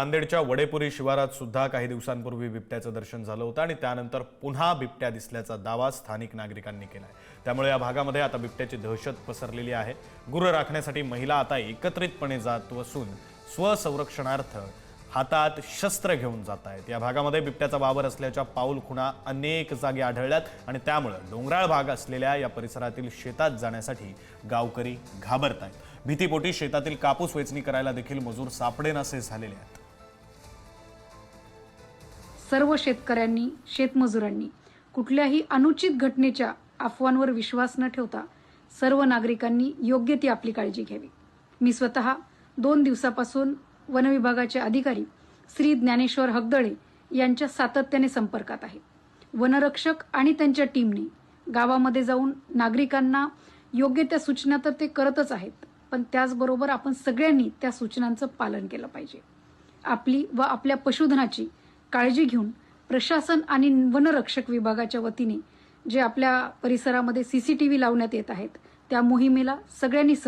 नांदेडच्या वडेपुरी शिवारात सुद्धा काही दिवसांपूर्वी बिबट्याचं दर्शन झालं होतं आणि त्यानंतर पुन्हा बिबट्या दिसल्याचा दावा स्थानिक नागरिकांनी केलाय. त्यामुळे या भागामध्ये आता बिबट्याची दहशत पसरलेली आहे. गुरं राखण्यासाठी महिला आता एकत्रितपणे जात असून स्वसंरक्षणार्थ हातात शस्त्र घेऊन जात आहेत. या भागामध्ये बिबट्याचा वावर असल्याच्या पाऊल खुणा अनेक जागी आढळल्यात आणि त्यामुळं डोंगराळ भाग असलेल्या या परिसरातील शेतात जाण्यासाठी गावकरी घाबरत आहेत भीतीपोटी शेतातील कापूस वेचणी करायला देखील मजूर सापडेनासे झालेले आहेत. सर्व शेतकऱ्यांनी शेतमजुरांनी कुठल्याही अनुचित घटनेच्या अफवांवर विश्वास न ठेवता सर्व नागरिकांनी योग्य ती आपली काळजी घ्यावी. मी स्वतः दोन दिवसापासून वनविभागाचे अधिकारी श्री ज्ञानेश्वर हगदळे यांच्या सातत्याने संपर्कात आहे. वनरक्षक आणि त्यांच्या टीमने गावामध्ये जाऊन नागरिकांना योग्य त्या सूचना तर ते करतच आहेत पण त्याचबरोबर आपण सगळ्यांनी त्या सूचनांचं पालन केलं पाहिजे. आपली व आपल्या पशुधनाची काळजी घेऊन प्रशासन आणि वनरक्षक विभागाच्या वतीने जे आपल्या परिसरामध्ये सीसीटीव्ही लावण्यात येत आहेत त्या मोहिमेला सगळ्यांनी स-